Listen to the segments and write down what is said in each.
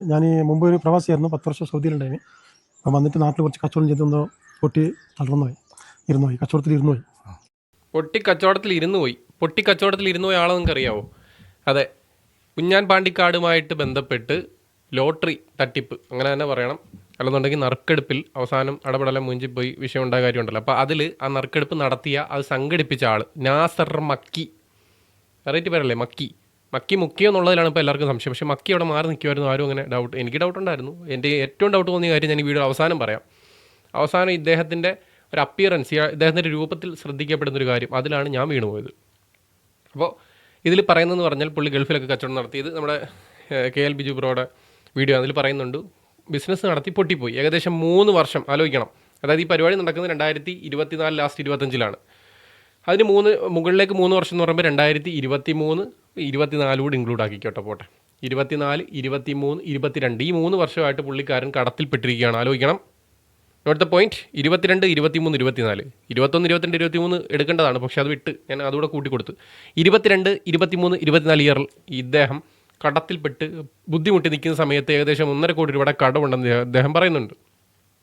ഞാൻ മുമ്പ് ഒരു പ്രവാസിയായിരുന്നു. പത്ത് വർഷം സൗദിയിലുണ്ടായിരുന്നു അപ്പം വന്നിട്ട് നാട്ടിൽ കുറച്ച് കച്ചവടം ചെയ്തെന്തോ പൊട്ടി തളർന്നു പോയി ഇരുന്നു പോയി കച്ചവടത്തിൽ ഇരുന്നു പോയി പൊട്ടി കച്ചവടത്തിൽ ഇരുന്നുപോയി. പൊട്ടി കച്ചവടത്തിൽ ഇരുന്ന് പോയ ആളെ നിങ്ങൾക്ക് അറിയാവോ അതെ. കുഞ്ഞാൻ പാണ്ടിക്കാടുമായിട്ട് ബന്ധപ്പെട്ട് ലോട്ടറി തട്ടിപ്പ്. അങ്ങനെ തന്നെ പറയണം. അല്ലെന്നുണ്ടെങ്കിൽ നറുക്കെടുപ്പിൽ അവസാനം അടപടലം മുഞ്ചി പോയി വിഷയം ഉണ്ടായ കാര്യമുണ്ടല്ലോ. അപ്പോൾ അതിൽ ആ നറുക്കെടുപ്പ് നടത്തിയ അത് സംഘടിപ്പിച്ച ആൾ നാസർ മക്കി. വെറൈറ്റി പേരല്ലേ? മക്കി. മക്കി മുക്കിയോ എന്നുള്ളതിലാണ് ഇപ്പോൾ എല്ലാവർക്കും സംശയം. പക്ഷേ മക്കി അവിടെ മാറി നിൽക്കുമായിരുന്നു ആരും അങ്ങനെ ഡൗട്ട് എനിക്ക് ഡൗട്ട് ഉണ്ടായിരുന്നു. എന്റെ ഏറ്റവും ഡൗട്ട് തോന്നിയ കാര്യം ഞാൻ ഈ വീഡിയോ അവസാനം പറയാം. അവസാനം ഇദ്ദേഹത്തിന്റെ ഒരു അപ്പിയറൻസ് ഇദ്ദേഹത്തിന്റെ രൂപത്തിൽ ശ്രദ്ധിക്കപ്പെടുന്ന ഒരു കാര്യം അതിലാണ് ഞാൻ വീണുപോയത്. അപ്പോൾ ഇതിൽ പറയുന്നതെന്ന് പറഞ്ഞാൽ പുള്ളി ഗൾഫിലൊക്കെ കച്ചവടം നടത്തിയത് നമ്മുടെ കെ എൽ ബിജു ബ്രോയുടെ വീഡിയോ അതിൽ പറയുന്നുണ്ട്. ബിസിനസ് നടത്തി പൊട്ടിപ്പോയി. ഏകദേശം മൂന്ന് വർഷം ആലോചിക്കണം. അതായത് ഈ പരിപാടി നടക്കുന്നത് രണ്ടായിരത്തി ഇരുപത്തിനാല് ലാസ്റ്റ് ഇരുപത്തഞ്ചിലാണ് അതിന് മൂന്ന് മുകളിലേക്ക് മൂന്ന് വർഷം എന്ന് പറയുമ്പോൾ രണ്ടായിരത്തി ഇരുപത്തി മൂന്ന് ഇരുപത്തിനാല് കൂടി ഇൻക്ലൂഡ് ആക്കിക്കോട്ടെ പോട്ടെ. ഇരുപത്തിനാല് ഇരുപത്തി മൂന്ന് ഇരുപത്തിരണ്ട് ഈ മൂന്ന് വർഷമായിട്ട് പുള്ളിക്കാരൻ കടത്തിൽപ്പെട്ടിരിക്കുകയാണ്. ആലോചിക്കണം. നോട്ട് ദ പോയിന്റ് ഇരുപത്തിരണ്ട് ഇരുപത്തിമൂന്ന് ഇരുപത്തിനാല്. ഇരുപത്തൊന്ന് ഇരുപത്തിരണ്ട് ഇരുപത്തിമൂന്ന് എടുക്കേണ്ടതാണ്. പക്ഷേ അത് വിട്ട് ഞാൻ അതുകൂടെ കൂട്ടിക്കൊടുത്തു. ഇരുപത്തിരണ്ട് ഇരുപത്തിമൂന്ന് ഇരുപത്തിനാല് ഇയറിൽ ഇദ്ദേഹം കടത്തിൽപ്പെട്ട് ബുദ്ധിമുട്ടി നിൽക്കുന്ന സമയത്ത് ഏകദേശം ഒന്നര കോടി രൂപയുടെ കടമുണ്ടെന്ന് അദ്ദേഹം പറയുന്നുണ്ട്.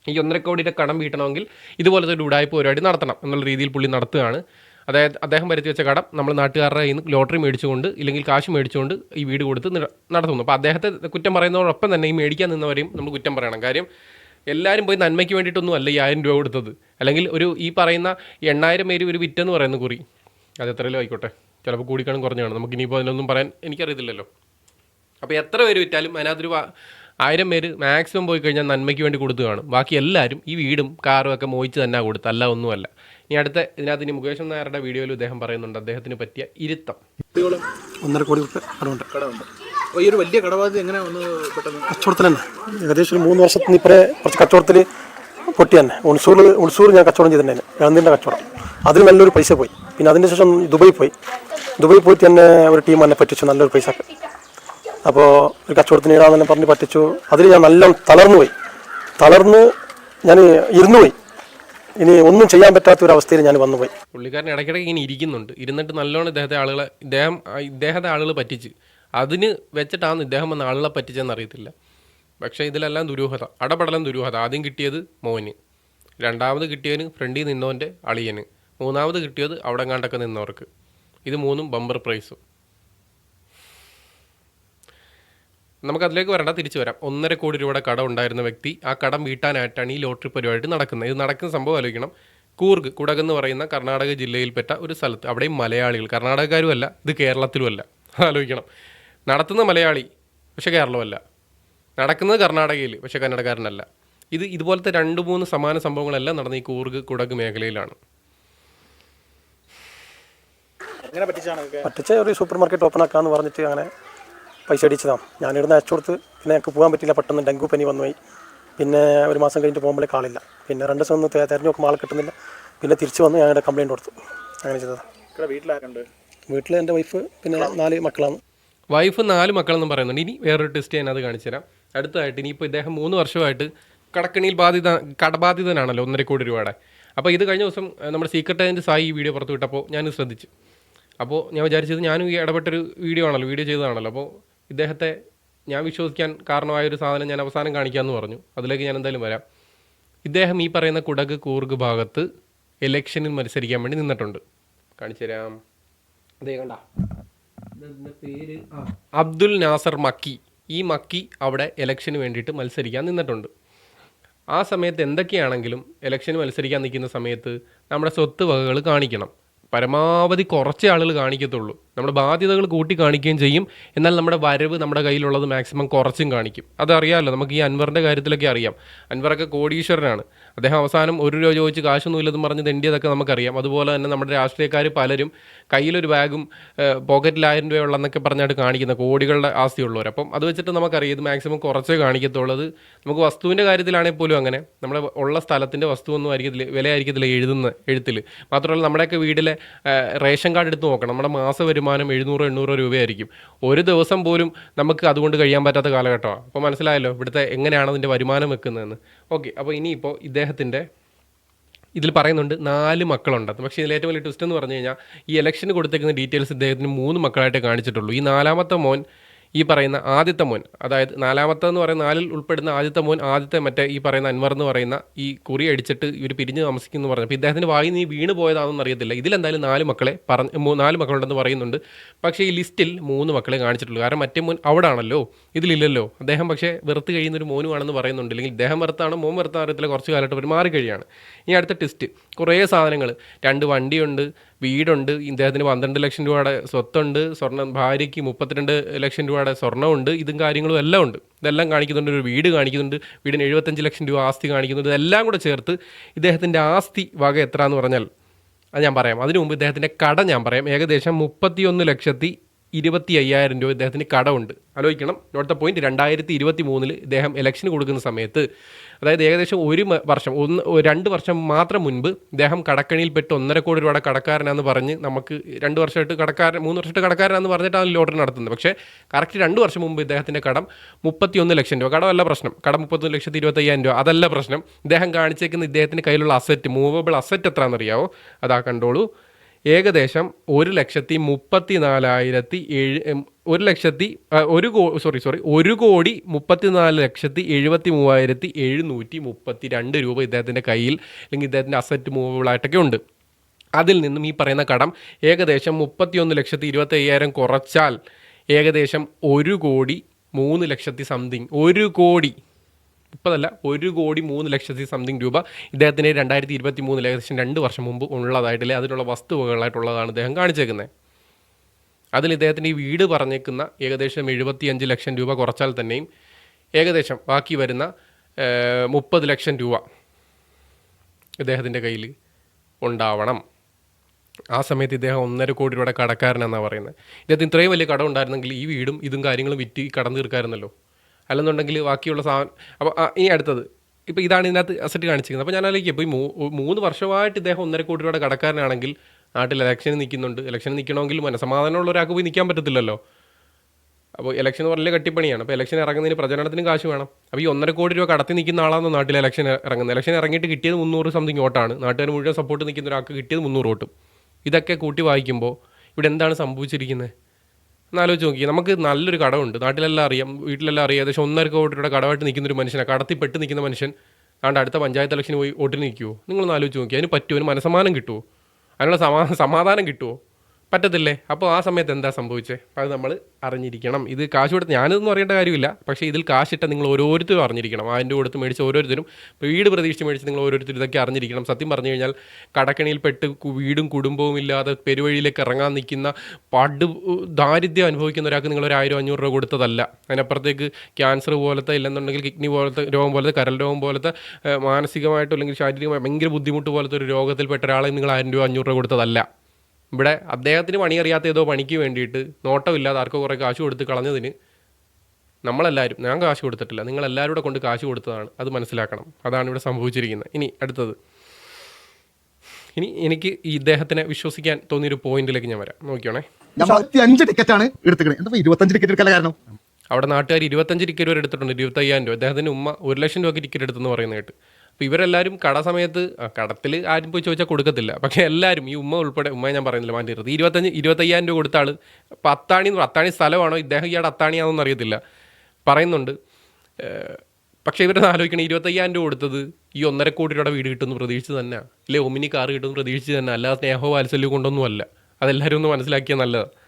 ഈ ഒന്നര കോടിയുടെ കടം വീട്ടണമെങ്കിൽ ഇതുപോലത്തെ ഒരു ഉടായ്പ പരിപാടി നടത്തണം എന്നുള്ള രീതിയിൽ പുള്ളി നടത്തുകയാണ്. അതായത് അദ്ദേഹം വരുത്തി വെച്ച കടം നമ്മൾ നാട്ടുകാരുടെ കയ്യിൽ നിന്ന് ലോട്ടറി മേടിച്ചുകൊണ്ട് ഇല്ലെങ്കിൽ കാശ് മേടിച്ചുകൊണ്ട് ഈ വീട് കൊടുത്ത് നടത്തുന്നു. അപ്പോൾ അദ്ദേഹത്തെ കുറ്റം പറയുന്നതോടൊപ്പം തന്നെ ഈ മേടിക്കാൻ നിന്നവരെയും നമ്മൾ കുറ്റം പറയണം. കാര്യം എല്ലാവരും പോയി നന്മയ്ക്ക് വേണ്ടിയിട്ടൊന്നും അല്ല ഈ ആയിരം രൂപ കൊടുത്തത്. അല്ലെങ്കിൽ ഒരു ഈ പറയുന്ന എണ്ണായിരം പേര് ഒരു വിറ്റെന്ന് പറയുന്ന കുറി. അത് എത്രയല്ലോ ആയിക്കോട്ടെ. ചിലപ്പോൾ കൂടിക്കാണും കുറഞ്ഞാണ് നമുക്ക് ഇനിയിപ്പോൾ അതിനൊന്നും പറയാൻ എനിക്കറിയത്തില്ലല്ലോ. അപ്പോൾ എത്ര പേര് വിറ്റാലും അതിനകത്തൊരു ആയിരം പേര് മാക്സിമം പോയി കഴിഞ്ഞാൽ നന്മയ്ക്ക് വേണ്ടി കൊടുത്തു കാണും. ബാക്കി എല്ലാവരും ഈ വീടും കാറും ഒക്കെ മോയിച്ച് തന്നെ കൊടുത്തു അല്ല ഒന്നുമല്ല. ഇനി അടുത്ത ഇതിനകത്ത് ഇനി മുകേഷ് നായരുടെ വീഡിയോയിൽ ഇദ്ദേഹം പറയുന്നുണ്ട് അദ്ദേഹത്തിന് പറ്റിയ ഇരുത്തം. ഒന്നര കോടി കടമുണ്ട്. ഈ ഒരു വലിയ കടബാധ്യത എങ്ങനെ ഒന്ന് പെട്ടെന്ന്? കച്ചവടത്തിൽ തന്നെ. ഏകദേശം ഒരു മൂന്ന് വർഷത്തിന് ഇപ്പറേ കുറച്ച് കച്ചവടത്തിൽ പൊട്ടി തന്നെ. ഉൾസൂർ ഉൾസൂർ ഞാൻ കച്ചവടം ചെയ്തിട്ടുണ്ടായിരുന്നു. ഗാന്ധിന്റെ കച്ചവടം. അതിൽ നല്ലൊരു പൈസ പോയി. പിന്നെ അതിന് ശേഷം ദുബായി പോയി. ദുബായി പോയിട്ട് തന്നെ ഒരു ടീം എന്നെ പറ്റിച്ചു. നല്ലൊരു പൈസ അപ്പോൾ ഒരു കച്ചവടത്തിന് ഇടാന്നെല്ലാം പറഞ്ഞ് പറ്റിച്ചു. അതിൽ ഞാൻ നല്ല തളർന്നു പോയി. തളർന്ന് ഞാൻ ഇരുന്നു പോയി. ഇനി ഒന്നും ചെയ്യാൻ പറ്റാത്ത ഒരു അവസ്ഥയിൽ ഞാൻ വന്നുപോയി പുള്ളിക്കാരൻ ഇടയ്ക്കിടയ്ക്ക് ഇങ്ങനെ ഇരിക്കുന്നുണ്ട്. ഇരുന്നിട്ട് നല്ലോണം ഇദ്ദേഹത്തെ ആളുകളെ ഇദ്ദേഹം ഇദ്ദേഹത്തെ ആളുകൾ പറ്റിച്ച്. അതിന് വെച്ചിട്ടാണ് ഇദ്ദേഹം വന്ന ആളുകളെ പറ്റിച്ചതെന്ന് അറിയത്തില്ല. പക്ഷേ ഇതിലെല്ലാം ദുരൂഹത അടപടലം ദുരൂഹത. ആദ്യം കിട്ടിയത് മോന്. രണ്ടാമത് കിട്ടിയവന് ഫ്രണ്ടിൽ നിന്നവന്റെ അളിയന്. മൂന്നാമത് കിട്ടിയത് അവിടെ കണ്ടൊക്കെ നിന്നവർക്ക്. ഇത് മൂന്നും ബമ്പർ പ്രൈസും. നമുക്ക് അതിലേക്ക് വരണ്ട തിരിച്ചു വരാം. ഒന്നര കോടി രൂപയുടെ കടം ഉണ്ടായിരുന്ന വ്യക്തി ആ കടം വീട്ടാനായിട്ടാണ് ഈ ലോട്ടറി പരിപാടി നടക്കുന്നത്. ഇത് നടക്കുന്ന സംഭവം ആലോചിക്കണം. കൂർഗ് കുടക് എന്ന് പറയുന്ന കർണാടക ജില്ലയിൽപ്പെട്ട ഒരു സ്ഥലത്ത് അവിടെയും മലയാളികൾ കർണാടകക്കാരും അല്ല ഇത് കേരളത്തിലുമല്ല. ആലോചിക്കണം. നടത്തുന്ന മലയാളി പക്ഷേ കേരളമല്ല. നടക്കുന്നത് കർണാടകയിൽ പക്ഷേ കന്നഡക്കാരനല്ല ഇത് ഇതുപോലത്തെ രണ്ട് മൂന്ന് സമാന സംഭവങ്ങളെല്ലാം നടന്ന ഈ കൂർഗ് കുടക് മേഖലയിലാണ്. പറ്റിച്ച ഒരു സൂപ്പർ മാർക്കറ്റ് ഓപ്പൺ ആക്കാന്ന് പറഞ്ഞിട്ട് അങ്ങനെ പൈസ അടിച്ചതാണ് ഞാനിവിടുന്ന് അയച്ചു കൊടുത്ത് പിന്നെ ഞങ്ങൾക്ക് പോകാൻ പറ്റില്ല പെട്ടെന്ന് ഡെങ്കു പനി വന്നുപോയി. പിന്നെ ഒരു മാസം കഴിഞ്ഞിട്ട് പോകുമ്പോഴേ കാളില്ല. പിന്നെ രണ്ട് ദിവസം ഒന്ന് തെരഞ്ഞു നോക്കുമ്പോൾ ആൾ കിട്ടുന്നില്ല. പിന്നെ തിരിച്ചു വന്ന് ഞാൻ കംപ്ലയിന്റ് കൊടുത്തു. അങ്ങനെ ചെയ്തതാണ് ഇവിടെ വീട്ടിലാരുണ്ട് വീട്ടിൽ എന്റെ വൈഫ് പിന്നെ നാല് മക്കളാണ്. വൈഫ് നാല് മക്കളെന്നും പറയുന്നുണ്ട്. ഇനി വേറൊരു ടെസ്റ്റ് ഞാൻ അത് കാണിച്ചു തരാം. അടുത്തതായിട്ട് ഇനിയിപ്പോൾ ഇദ്ദേഹം മൂന്ന് വർഷമായിട്ട് കടക്കണിയിൽ ബാധിത കടബാധിതനാണല്ലോ ഒന്നര കോടി രൂപയുടെ. അപ്പോൾ ഇത് കഴിഞ്ഞ ദിവസം നമ്മുടെ സീക്രട്ട് ഏജന്റ് സായി ഈ വീഡിയോ പുറത്തു വിട്ടപ്പോൾ ഞാൻ ശ്രദ്ധിച്ചു. അപ്പോൾ ഞാൻ വിചാരിച്ചത് ഞാനും ഈ ഇടപെട്ടൊരു വീഡിയോ ആണല്ലോ വീഡിയോ ചെയ്തതാണല്ലോ. അപ്പോൾ ഇദ്ദേഹത്തെ ഞാൻ വിശ്വസിക്കാൻ കാരണമായൊരു സാധനം ഞാൻ അവസാനം കാണിക്കാമെന്ന് പറഞ്ഞു. അതിലേക്ക് ഞാൻ എന്തായാലും വരാം. ഇദ്ദേഹം ഈ പറയുന്ന കുടക് കൂർഗ് ഭാഗത്ത് ഇലക്ഷനിൽ മത്സരിക്കാൻ വേണ്ടി നിന്നിട്ടുണ്ട്. കാണിച്ചു തരാം. അതേ കണ്ട. പേര്? അബ്ദുൽ നാസർ മക്കി. ഈ മക്കി അവിടെ ഇലക്ഷന് വേണ്ടിയിട്ട് മത്സരിക്കാൻ നിന്നിട്ടുണ്ട്. ആ സമയത്ത് എന്തൊക്കെയാണെങ്കിലും ഇലക്ഷന് മത്സരിക്കാൻ നിൽക്കുന്ന സമയത്ത് നമ്മുടെ സ്വത്ത് വകകൾ കാണിക്കണം. പരമാവധി കുറച്ച് ആളുകൾ കാണിക്കത്തുള്ളൂ. നമ്മുടെ ബാധ്യതകൾ കൂട്ടി കാണിക്കുകയും ചെയ്യും. എന്നാൽ നമ്മുടെ വരവ് നമ്മുടെ കയ്യിലുള്ളത് മാക്സിമം കുറച്ചും കാണിക്കും. അതറിയാമല്ലോ നമുക്ക് ഈ അൻവറിന്റെ കാര്യത്തിലൊക്കെ അറിയാം. അൻവറൊക്കെ കോടീശ്വരനാണ്. അദ്ദേഹം അവസാനം ഒരു രൂപ ചോദിച്ച് കാശൊന്നും ഇല്ലെന്ന് പറഞ്ഞ് തെണ്ടിയതൊക്കെ നമുക്കറിയാം. അതുപോലെ തന്നെ നമ്മുടെ രാഷ്ട്രീയക്കാർ പലരും കയ്യിലൊരു ബാഗും പോക്കറ്റിൽ ആയിരം രൂപയുള്ളതെന്നൊക്കെ പറഞ്ഞായിട്ട് കാണിക്കുന്ന കോടികളുടെ ആസ്തിയുള്ളവർ അപ്പം അത് വെച്ചിട്ട് നമുക്കറിയാം ഇത് മാക്സിമം കുറച്ചേ കാണിക്കത്തുള്ളത് നമുക്ക് വസ്തുവിന്റെ കാര്യത്തിലാണെങ്കിൽ പോലും അങ്ങനെ. നമ്മുടെ ഉള്ള സ്ഥലത്തിന്റെ വസ്തുവൊന്നും ആയിരിക്കത്തില്ല വിലയായിരിക്കത്തില്ല എഴുതുന്ന എഴുത്തിൽ. മാത്രമല്ല നമ്മുടെയൊക്കെ വീട്ടിലെ റേഷൻ കാർഡ് എടുത്ത് നോക്കണം. നമ്മുടെ മാസ വരുമാനം എഴുന്നൂറ് എണ്ണൂറ് രൂപയായിരിക്കും. ഒരു ദിവസം പോലും നമുക്ക് അതുകൊണ്ട് കഴിയാൻ പറ്റാത്ത കാലഘട്ടമാണ് അപ്പോൾ മനസ്സിലായല്ലോ ഇവിടുത്തെ എങ്ങനെയാണ് അതിന്റെ വരുമാനം വെക്കുന്നതെന്ന്. ഓക്കെ അപ്പോൾ ഇനിയിപ്പോൾ ഇദ്ദേഹത്തിന്റെ ഇതിൽ പറയുന്നുണ്ട് നാല് മക്കളുണ്ട്. പക്ഷേ ഇതിൽ ഏറ്റവും വലിയ ട്വിസ്റ്റ് എന്ന് പറഞ്ഞു കഴിഞ്ഞാൽ ഈ ഇലക്ഷന് കൊടുത്തേക്കുന്ന ഡീറ്റെയിൽസ് ഇദ്ദേഹത്തിന് മൂന്ന് മക്കളായിട്ടേ കാണിച്ചിട്ടുള്ളൂ. ഈ നാലാമത്തെ മോൻ ഈ പറയുന്ന ആദ്യത്തെ മോൻ അതായത് നാലാമത്തെ എന്ന് പറയുന്ന നാലിൽ ഉൾപ്പെടുന്ന ആദ്യത്തെ മോൻ ആദ്യത്തെ മറ്റേ ഈ പറയുന്ന അൻവർ എന്ന് പറയുന്ന ഈ കുറി അടിച്ചിട്ട് ഇവർ പിരിഞ്ഞ് താമസിക്കുന്നു പറഞ്ഞു. അപ്പോൾ ഇദ്ദേഹത്തിന് വായി നീ വീണ് പോയതാണെന്ന് അറിയത്തില്ല. ഇതിലെന്തായാലും നാല് മക്കളെ പറഞ്ഞ് നാല് മക്കളുണ്ടെന്ന് പറയുന്നുണ്ട്. പക്ഷേ ഈ ലിസ്റ്റിൽ മൂന്ന് മക്കളെ കാണിച്ചിട്ടുള്ളൂ. കാരണം മറ്റേ മോൻ അവിടെ ആണല്ലോ ഇതിലില്ലല്ലോ. അദ്ദേഹം പക്ഷേ വെറുത്ത് കഴിയുന്ന ഒരു മോനുമാണെന്ന് പറയുന്നുണ്ട്. അല്ലെങ്കിൽ ഇദ്ദേഹം വെറുത്താണോ മോൻ വെറുത്താൻ അറിയത്തില്ല. കുറച്ച് കാലമായിട്ട് അവർ മാറി കഴിയാണ് ഇനി അടുത്ത ടെസ്റ്റ്. കുറേ സാധനങ്ങൾ രണ്ട് വണ്ടിയുണ്ട് വീടുണ്ട് ഇദ്ദേഹത്തിന് പന്ത്രണ്ട് ലക്ഷം രൂപയുടെ സ്വത്തുണ്ട് സ്വർണം ഭാര്യയ്ക്ക് മുപ്പത്തിരണ്ട് ലക്ഷം രൂപയുടെ സ്വർണമുണ്ട് ഇതും കാര്യങ്ങളും എല്ലാം ഉണ്ട്. ഇതെല്ലാം കാണിക്കുന്നുണ്ട് ഒരു വീട് കാണിക്കുന്നുണ്ട് വീടിന് എഴുപത്തഞ്ച് ലക്ഷം രൂപ ആസ്തി കാണിക്കുന്നുണ്ട് ഇതെല്ലാം കൂടെ ചേർത്ത് ഇദ്ദേഹത്തിന്റെ ആസ്തി വക എത്ര എന്ന് പറഞ്ഞാൽ അത് ഞാൻ പറയാം. അതിനു മുമ്പ് ഇദ്ദേഹത്തിന്റെ കട ഞാൻ പറയാം. ഏകദേശം മുപ്പത്തിയൊന്ന് ലക്ഷത്തി ഇരുപത്തി അയ്യായിരം രൂപ ഇദ്ദേഹത്തിന് കടമുണ്ട്. ആലോചിക്കണം. നോട്ട് ദ പോയിന്റ് രണ്ടായിരത്തി ഇരുപത്തി മൂന്നിൽ ഇദ്ദേഹം ഇലക്ഷന് കൊടുക്കുന്ന സമയത്ത് അതായത് ഏകദേശം ഒരു വർഷം ഒന്ന് രണ്ട് വർഷം മാത്രം മുൻപ് ഇദ്ദേഹം കടക്കണിയിൽപ്പെട്ട് ഒന്നര കോടി രൂപയുടെ കടക്കാരനാന്ന് പറഞ്ഞ് നമുക്ക് രണ്ട് വർഷമായിട്ട് കടക്കാരൻ മൂന്ന് വർഷമായിട്ട് കടക്കാരനാന്ന് പറഞ്ഞിട്ടാണ് ലോട്ടറി നടത്തുന്നത്. പക്ഷേ കറക്റ്റ് രണ്ട് വർഷം മുമ്പ് ഇദ്ദേഹത്തിന്റെ കടം മുപ്പത്തിയൊന്ന് ലക്ഷം രൂപ. കടമല്ല പ്രശ്നം. കടം മുപ്പത്തൊന്ന് ലക്ഷത്തി ഇരുപത്തയ്യായിരം രൂപ. അതല്ല പ്രശ്നം. ഇദ്ദേഹം കാണിച്ചേക്കുന്ന ഇദ്ദേഹത്തിന്റെ കയ്യിലുള്ള അസറ്റ് മൂവബിൾ അസറ്റ് എത്രയാണെന്നറിയാവോ? അതാ കണ്ടോളൂ. ഏകദേശം ഒരു ലക്ഷത്തി മുപ്പത്തി നാലായിരത്തി ഏഴ് ഒരു ലക്ഷത്തി ഒരു കോ സോറി സോറി ഒരു കോടി മുപ്പത്തിനാല് ലക്ഷത്തി എഴുപത്തി മൂവായിരത്തി എഴുന്നൂറ്റി മുപ്പത്തി രണ്ട് രൂപ ഇദ്ദേഹത്തിന്റെ കയ്യിൽ അല്ലെങ്കിൽ ഇദ്ദേഹത്തിന്റെ അസറ്റ് മൂവബിളായിട്ടൊക്കെ ഉണ്ട്. അതിൽ നിന്നും ഈ പറയുന്ന കടം ഏകദേശം മുപ്പത്തിയൊന്ന് ലക്ഷത്തി ഇരുപത്തി അയ്യായിരം കുറച്ചാൽ ഏകദേശം ഒരു കോടി മൂന്ന് ലക്ഷത്തി സംതിങ് ഒരു കോടി മുപ്പതല്ല ഒരു കോടി മൂന്ന് ലക്ഷത്തി സംതിങ് രൂപ ഇദ്ദേഹത്തിന് രണ്ടായിരത്തി ഇരുപത്തി മൂന്നിൽ ഏകദേശം രണ്ട് വർഷം മുമ്പ് ഉള്ളതായിട്ടില്ലേ? അതിനുള്ള വസ്തുവകളായിട്ടുള്ളതാണ് ഇദ്ദേഹം കാണിച്ചേക്കുന്നത്. അതിൽ ഇദ്ദേഹത്തിന്റെ ഈ വീട് പറഞ്ഞേക്കുന്ന ഏകദേശം എഴുപത്തിയഞ്ച് ലക്ഷം രൂപ കുറച്ചാൽ തന്നെയും ഏകദേശം ബാക്കി വരുന്ന മുപ്പത് ലക്ഷം രൂപ ഇദ്ദേഹത്തിന്റെ കയ്യിൽ ഉണ്ടാവണം. ആ സമയത്ത് ഇദ്ദേഹം ഒന്നര കോടി രൂപയുടെ കടക്കാരനെന്നാണ് പറയുന്നത്. ഇദ്ദേഹത്തിന് ഇത്രയും വലിയ കടം ഉണ്ടായിരുന്നെങ്കിൽ ഈ വീടും ഇതും കാര്യങ്ങളും വിറ്റ് കടം തീർക്കാമായിരുന്നല്ലോ അല്ലെന്നുണ്ടെങ്കിൽ ബാക്കിയുള്ള സാധനം അപ്പോൾ ഇനി അടുത്തത്. ഇപ്പോൾ ഇതാണ് ഇതിനകത്ത് അസറ്റ് കാണിച്ചിരിക്കുന്നത്. അപ്പോൾ ഞാൻ ആലോചിക്കുക ഇപ്പോൾ ഈ മൂന്ന് വർഷമായിട്ട് ഇദ്ദേഹം ഒന്നര കോടി രൂപയുടെ കടക്കാരനാണെങ്കിൽ നാട്ടിൽ ഇലക്ഷന് നിൽക്കുന്നുണ്ട്. ഇലക്ഷന് നിൽക്കണമെങ്കിൽ മനസമാധാനമുള്ള ഒരാൾക്ക് പോയി നിൽക്കാൻ പറ്റത്തില്ലല്ലോ. അപ്പോൾ ഇലക്ഷൻ എന്ന് കട്ടിപ്പണിയാണ്. അപ്പോൾ ഇലക്ഷൻ ഇറങ്ങുന്നതിന് പ്രചരണത്തിന് കാശ് വേണം. അപ്പോൾ ഈ ഒന്നര കോടി രൂപ കടത്തി നിൽക്കുന്ന ആളാണോ നാട്ടിൽ ഇലക്ഷൻ ഇറങ്ങുന്നത്? ഇലക്ഷൻ ഇറങ്ങിയിട്ട് കിട്ടിയത് മുന്നൂറ് സംതിങ് വോട്ടാണ്. നാട്ടുകാർ മുഴുവൻ സപ്പോർട്ട് നിൽക്കുന്ന ഒരാൾക്ക് കിട്ടിയത് മുന്നൂറ് വോട്ടും. ഇതൊക്കെ കൂട്ടി വായിക്കുമ്പോൾ ഇവിടെ എന്താണ് സംഭവിച്ചിരിക്കുന്നത്? എന്നാലോചിച്ച് നോക്കി നമുക്ക് നല്ലൊരു കടമുണ്ട്. നാട്ടിലെല്ലാം അറിയാം. വീട്ടിലെല്ലാം അറിയാം. ഏകദേശം ഒന്നര കോടി രൂപയുടെ കടമായിട്ട് നിൽക്കുന്ന ഒരു മനുഷ്യനെ കടത്തിപ്പെട്ട് നിൽക്കുന്ന മനുഷ്യൻ. ആണ്ട് അടുത്ത പഞ്ചായത്ത് ഇലക്ഷന് പോയി വോട്ടിന് നിൽക്കുമോ നിങ്ങളൊന്ന് ആലോചിച്ച് നോക്കി അതിന് പറ്റുമോ? അതിന് മനസ്സമാനം കിട്ടുമോ? അതിനുള്ള സമാ സമാധാനം കിട്ടുമോ പറ്റത്തില്ലേ? അപ്പോൾ ആ സമയത്ത് എന്താ സംഭവിച്ചത് അത് നമ്മൾ അറിഞ്ഞിരിക്കണം. ഇത് കാശ് കൊടുത്ത് ഞാനിതൊന്നും അറിയേണ്ട കാര്യമില്ല. പക്ഷേ ഇതിൽ കാശിട്ട് നിങ്ങൾ ഓരോരുത്തരും അറിഞ്ഞിരിക്കണം. അതിന്റെ കൊടുത്ത് മേടിച്ച് ഓരോരുത്തരും വീട് പ്രതീക്ഷിച്ച് മേടിച്ച് നിങ്ങൾ ഓരോരുത്തരും ഇതൊക്കെ അറിഞ്ഞിരിക്കണം. സത്യം പറഞ്ഞു കഴിഞ്ഞാൽ കടക്കണിയിൽപ്പെട്ട് പെട്ട് വീടും കുടുംബവും ഇല്ലാതെ പെരുവഴിയിലേക്ക് ഇറങ്ങാൻ നിൽക്കുന്ന പട് ദാരിദ്ര്യം അനുഭവിക്കുന്ന ഒരാൾക്ക് നിങ്ങൾ ഒരു ആയിരം അഞ്ഞൂറ് രൂപ കൊടുത്തതല്ല. അതിനപ്പുറത്തേക്ക് ക്യാൻസർ പോലത്തെ ഇല്ലെന്നുണ്ടെങ്കിൽ കിഡ്നി പോലത്തെ രോഗം പോലത്തെ കരൽ രോഗം പോലത്തെ മാനസികമായിട്ടോ അല്ലെങ്കിൽ ശാരീരികമായി ഭയങ്കര ബുദ്ധിമുട്ട് പോലത്തെ ഒരു രോഗത്തിൽപ്പെട്ട ഒരാളെ നിങ്ങൾ ആയിരം രൂപ അഞ്ഞൂറ് രൂപ കൊടുത്തതല്ല. ഇവിടെ അദ്ദേഹത്തിന് പണി അറിയാത്ത ഏതോ പണിക്ക് വേണ്ടിയിട്ട് നോട്ടമില്ലാതെ ആർക്കോ കുറേ കാശ് കൊടുത്ത് കളഞ്ഞതിന് നമ്മളെല്ലാവരും ഞാൻ കാശ് കൊടുത്തിട്ടില്ല നിങ്ങളെല്ലാവരും കൂടെ കൊണ്ട് കാശ് കൊടുത്തതാണ് അത് മനസ്സിലാക്കണം. അതാണ് ഇവിടെ സംഭവിച്ചിരിക്കുന്നത്. ഇനി അടുത്തത്. ഇനി എനിക്ക് ഈ ഇദ്ദേഹത്തിനെ വിശ്വസിക്കാൻ തോന്നിയൊരു പോയിന്റിലേക്ക് ഞാൻ വരാം. നോക്കിയോണേ. അഞ്ച് ടിക്കറ്റ് ആണ് ഇരുപത്തഞ്ച് ടിക്കറ്റ് എടുക്കാൻ കാരണം? അവിടെ നാട്ടുകാർ ഇരുപത്തഞ്ച് ടിക്കറ്റ് വരെ എടുത്തിട്ടുണ്ട്. ഇരുപത്തയ്യായിരം രൂപ. അദ്ദേഹത്തിന് ഉമ്മ ഒരു ലക്ഷം രൂപയ്ക്ക് ടിക്കറ്റ് എടുത്തെന്ന് പറയുന്നത് കേട്ട്. അപ്പോൾ ഇവരെല്ലാവരും കട സമയത്ത് കടത്തിൽ ആരും പോയി ചോദിച്ചാൽ കൊടുക്കത്തില്ല. പക്ഷേ എല്ലാവരും ഈ ഉമ്മ ഉൾപ്പെടെ ഉമ്മ ഞാൻ പറയുന്നില്ല മാറ്റി നിർത്തി. ഇരുപത്തഞ്ച് ഇരുപത്തയ്യായിരം രൂപ കൊടുത്ത ആൾ ഇപ്പോൾ അത്താണി അത്താണി സ്ഥലമാണോ? ഇദ്ദേഹം ഇയാൾ അത്താണിയാണെന്ന് അറിയത്തില്ല. പറയുന്നുണ്ട്. പക്ഷേ ഇവരൊന്ന് ആലോചിക്കണം ഇരുപത്തയ്യായിരം രൂപ കൊടുത്തത് ഈ ഒന്നര കോടി രൂപയുടെ വീട് കിട്ടുമെന്ന് പ്രതീക്ഷിച്ച് തന്നെ അല്ലെ ഒമിനി കാറ് കിട്ടുമെന്ന് പ്രതീക്ഷിച്ച് തന്നെ അല്ലാതെ സ്നേഹവും വാത്സല്യവും കൊണ്ടൊന്നുമല്ല. അതെല്ലാവരും ഒന്ന് മനസ്സിലാക്കിയാൽ നല്ലതാണ്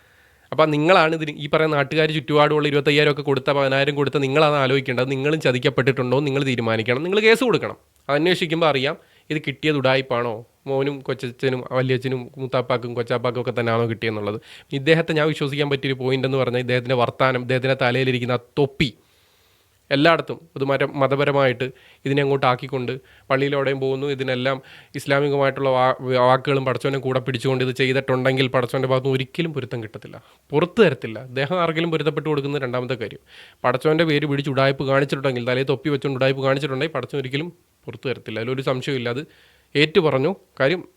അപ്പോൾ നിങ്ങളാണ് ഇതിന് ഈ പറയുന്ന നാട്ടുകാർ ചുറ്റുപാടുള്ള ഇരുപത്തയ്യായിരം ഒക്കെ കൊടുത്ത പതിനായിരം കൊടുത്ത നിങ്ങളാണ് ആലോചിക്കേണ്ടത്. നിങ്ങളും ചതിക്കപ്പെട്ടിട്ടുണ്ടോ നിങ്ങൾ തീരുമാനിക്കണം. നിങ്ങൾ കേസ് കൊടുക്കണം. അന്വേഷിക്കുമ്പോൾ അറിയാം ഇത് കിട്ടിയത് ഉടായ്പാണോ മോനും കൊച്ചച്ഛനും വലിയച്ഛനും മുത്താപ്പാക്കും കൊച്ചാപ്പാക്കും ഒക്കെ തന്നെയാണോ കിട്ടിയെന്നുള്ളത്. ഇദ്ദേഹത്തെ ഞാൻ വിശ്വസിക്കാൻ പറ്റിയൊരു പോയിന്റ് എന്ന് പറഞ്ഞാൽ ഇദ്ദേഹത്തിന്റെ വർത്താനം ഇദ്ദേഹത്തിന്റെ തലയിലിരിക്കുന്ന തൊപ്പി എല്ലായിടത്തും അത് മര മതപരമായിട്ട് ഇതിനെ അങ്ങോട്ട് ആക്കിക്കൊണ്ട് പള്ളിയിലോടെയും പോകുന്നു. ഇതിനെല്ലാം ഇസ്ലാമികമായിട്ടുള്ള വാ വാക്കുകളും പടച്ചോനെ കൂടെ പിടിച്ചുകൊണ്ട് ഇത് ചെയ്തിട്ടുണ്ടെങ്കിൽ പടച്ചോന്റെ ഭാഗത്ത് നിന്ന് ഒരിക്കലും പൊരുത്തം കിട്ടത്തില്ല. പുറത്ത് തരത്തില്ല. അദ്ദേഹം ആർക്കെങ്കിലും പൊരുത്തപ്പെട്ട് കൊടുക്കുന്ന രണ്ടാമത്തെ കാര്യം. പടച്ചോന്റെ പേര് പിടിച്ച് ഉടായ്പ് കാണിച്ചിട്ടുണ്ടെങ്കിൽ തലയിൽ തൊപ്പി വെച്ചുകൊണ്ട് ഉടായ്പ് കാണിച്ചിട്ടുണ്ടെങ്കിൽ പടച്ചോൻ ഒരിക്കലും പുറത്ത് തരത്തില്ല. അതിലൊരു സംശയമില്ല അത് ഏറ്റു പറഞ്ഞു. കാര്യം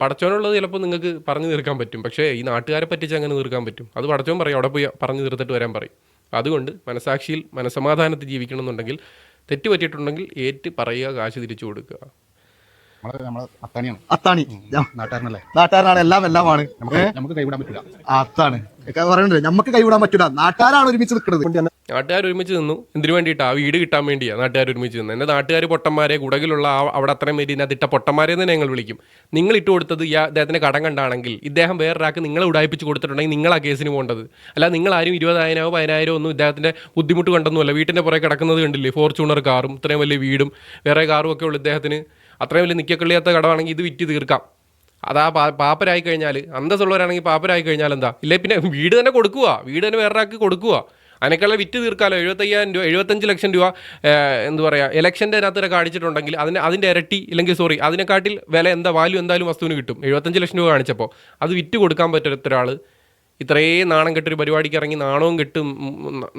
പടച്ചോനുള്ളത് ചിലപ്പോൾ നിങ്ങൾക്ക് പറഞ്ഞു തീർക്കാൻ പറ്റും. പക്ഷേ ഈ നാട്ടുകാരെ പറ്റിച്ച് അങ്ങനെ തീർക്കാൻ പറ്റും. അത് പടച്ചോൻ പറയും. അവിടെ പോയി പറഞ്ഞു തീർത്തിട്ട് വരാൻ പറയും. അതുകൊണ്ട് മനസാക്ഷിയിൽ മനസമാധാനത്തിൽ ജീവിക്കണം എന്നുണ്ടെങ്കിൽ തെറ്റ് പറ്റിയിട്ടുണ്ടെങ്കിൽ ഏറ്റ് പറയുക കാശ് തിരിച്ചു കൊടുക്കുക. അത്താണി. നാട്ടുകാരനാണ് എല്ലാം എല്ലാമാണ്. നമുക്ക് നമുക്ക് കൈവിടാൻ പറ്റില്ല. അത്താണ്. പറയുന്നുണ്ട് നമുക്ക് കൈവിടാൻ പറ്റില്ല നാട്ടുകാരാണ് ഒരുമിച്ച് നിൽക്കുന്നത് നാട്ടുകാർ ഒരുമിച്ച് നിന്നു. എന്തിനു വേണ്ടിയിട്ടാ? ആ വീട് കിട്ടാൻ വേണ്ടിയാ നാട്ടുകാർ ഒരുമിച്ച് നിന്നു. എന്റെ നാട്ടുകാർ പൊട്ടന്മാരെ കുടകിലുള്ള ആ അവിടെ അത്രയും പേര് ഇതിനകത്ത് ഇട്ട പൊട്ടന്മാരെ തന്നെ ഞങ്ങൾ വിളിക്കും. നിങ്ങൾ ഇട്ട് കൊടുത്തത് ഈ അദ്ദേഹത്തിന് കടം കണ്ടാണെങ്കിൽ ഇദ്ദേഹം വേറൊരാൾക്ക് നിങ്ങളെ ഉടായിപ്പിച്ച് കൊടുത്തിട്ടുണ്ടെങ്കിൽ നിങ്ങൾ ആ കേസിന് പോകേണ്ടത്. അല്ല നിങ്ങൾ ആരും ഇരുപതായിരമോ പതിനായിരമോ ഒന്നും ഇദ്ദേഹത്തിന്റെ ബുദ്ധിമുട്ട് കണ്ടൊന്നുമല്ല. വീട്ടിന്റെ പുറകെ കിടക്കുന്നത് കണ്ടില്ലേ? ഫോർച്യൂണർ കാറും ഇത്രയും വലിയ വീടും വേറെ കാറും ഒക്കെ ഉള്ള ഇദ്ദേഹത്തിന് അത്രയും വലിയ നിക്കക്കള്ളിയാത്ത കടമാണെങ്കിൽ ഇത് വിറ്റ് തീർക്കാം. അതാ പാ പാപ്പരായി കഴിഞ്ഞാൽ അന്തസ്സുള്ളവരാണെങ്കിൽ പാപ്പരായി കഴിഞ്ഞാൽ എന്താ ഇല്ലേ പിന്നെ വീട് തന്നെ കൊടുക്കുക വീട് തന്നെ വേറൊരാൾക്ക് കൊടുക്കുക അതിനേക്കാളും വിറ്റ് തീർക്കാലോ? എഴുപത്തയ്യായിരം രൂപ എഴുപത്തഞ്ച് ലക്ഷം രൂപ എന്താ പറയുക ഇലക്ഷന്റെ അതിനകത്ത് കാണിച്ചിട്ടുണ്ടെങ്കിൽ അതിന് അതിന്റെ ഇരട്ടി ഇല്ലെങ്കിൽ സോറി അതിനെക്കാട്ടിൽ വില എന്താ വാല്യൂ എന്തായാലും വസ്തുവിന് കിട്ടും. എഴുപത്തഞ്ച് ലക്ഷം രൂപ കാണിച്ചപ്പോൾ അത് വിറ്റ് കൊടുക്കാൻ പറ്റാത്ത ഒരാൾ ഇത്രയും നാണം കെട്ടൊരു പരിപാടിക്ക് ഇറങ്ങി നാണവും കെട്ടും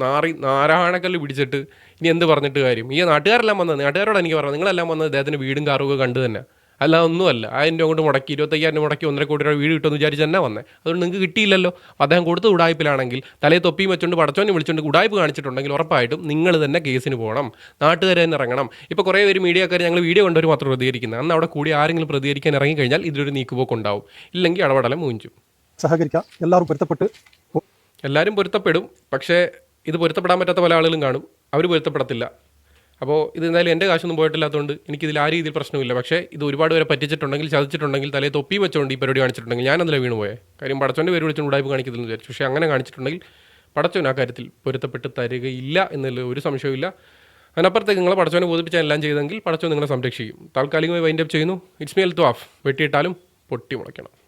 നാറി നാരായണക്കല്ല് പിടിച്ചിട്ട് ഇനി എന്ത് പറഞ്ഞിട്ട് കാര്യം? ഈ നാട്ടുകാരെല്ലാം വന്നത് നാട്ടുകാരോട് എനിക്ക് പറഞ്ഞത് നിങ്ങളെല്ലാം വന്നത് അദ്ദേഹത്തിന് വീടും കാറും ഒക്കെ കണ്ടു തന്നെ. അല്ല ഒന്നുമല്ല. ആയിരം രൂപ കൊണ്ട് മുടക്കി ഇരുപത്തയ്യായിരം രൂപ മുടക്കി ഒന്നര കോടി രൂപ വീട് കിട്ടുമെന്ന് വിചാരിച്ച് തന്നെ വന്നത് അതുകൊണ്ട് നിങ്ങൾക്ക് കിട്ടിയില്ലല്ലോ. അദ്ദേഹം കൊടുത്ത ഉടായ്പിലാണെങ്കിൽ തലയിൽ തൊപ്പിയും വെച്ചുകൊണ്ട് പടച്ചോനെ വിളിച്ചുകൊണ്ട് ഉടായ്പ് കാണിച്ചിട്ടുണ്ടെങ്കിൽ ഉറപ്പായിട്ടും നിങ്ങൾ തന്നെ കേസിന് പോകണം. നാട്ടുകാർ തന്നെ ഇറങ്ങണം. ഇപ്പോൾ കുറേ പേര് മീഡിയക്കാർ ഞങ്ങൾ വീഡിയോ കണ്ടവർ മാത്രം പ്രതികരിക്കുന്നത് അന്ന് അവിടെ കൂടി ആരെങ്കിലും പ്രതികരിക്കാൻ ഇറങ്ങി കഴിഞ്ഞാൽ ഇതിലൊരു നീക്കുപോക്ക് ഉണ്ടാവും ഇല്ലെങ്കിൽ ഇടപെടലം മൂഞ്ചും. സഹകരിക്കാം. എല്ലാവരും പൊരുത്തപ്പെട്ട് എല്ലാവരും പൊരുത്തപ്പെടും. പക്ഷേ ഇത് പൊരുത്തപ്പെടാൻ പറ്റാത്ത പല ആളുകളും കാണും. അവർ പൊരുത്തപ്പെടത്തില്ല. അപ്പോൾ ഇത് എന്തായാലും എന്റെ കാശൊന്നും പോയിട്ടില്ലാത്തതുകൊണ്ട് എനിക്കിതിൽ ആ രീതിയിൽ പ്രശ്നമില്ല. പക്ഷേ ഇത് ഒരുപാട് പേരെ പറ്റിച്ചിട്ടുണ്ടെങ്കിൽ ചതിച്ചിട്ടുണ്ടെങ്കിൽ തലേ തൊപ്പി വെച്ചുകൊണ്ട് ഈ പരിപാടി കാണിച്ചിട്ടുണ്ടെങ്കിൽ ഞാൻ അതിലെ വീണ് പോയെ. കാര്യം പടച്ചോന്റെ പേര് വിളിച്ചുകൊണ്ട് ഉടായ്പ് കാണിക്കുന്നു വിചാരിച്ചു. പക്ഷേ അങ്ങനെ കാണിച്ചിട്ടുണ്ടെങ്കിൽ പടച്ചോൻ ആ കാര്യത്തിൽ പൊരുത്തപ്പെട്ട് തരികയില്ല എന്നുള്ള ഒരു സംശയമില്ല അതിനപ്പുറത്തേക്ക് നിങ്ങളെ പടച്ചോനെ ബോധിപ്പിച്ചാൽ എല്ലാം ചെയ്തെങ്കിൽ പടച്ചോൻ നിങ്ങളെ സംരക്ഷിക്കും. താൽക്കാലികമായി വൈൻഡപ്പ് ചെയ്യുന്നു. ഇറ്റ്സ് മീൽ ടു ഓഫ് വെട്ടിയിട്ടാലും പൊട്ടി മുളയ്ക്കണം.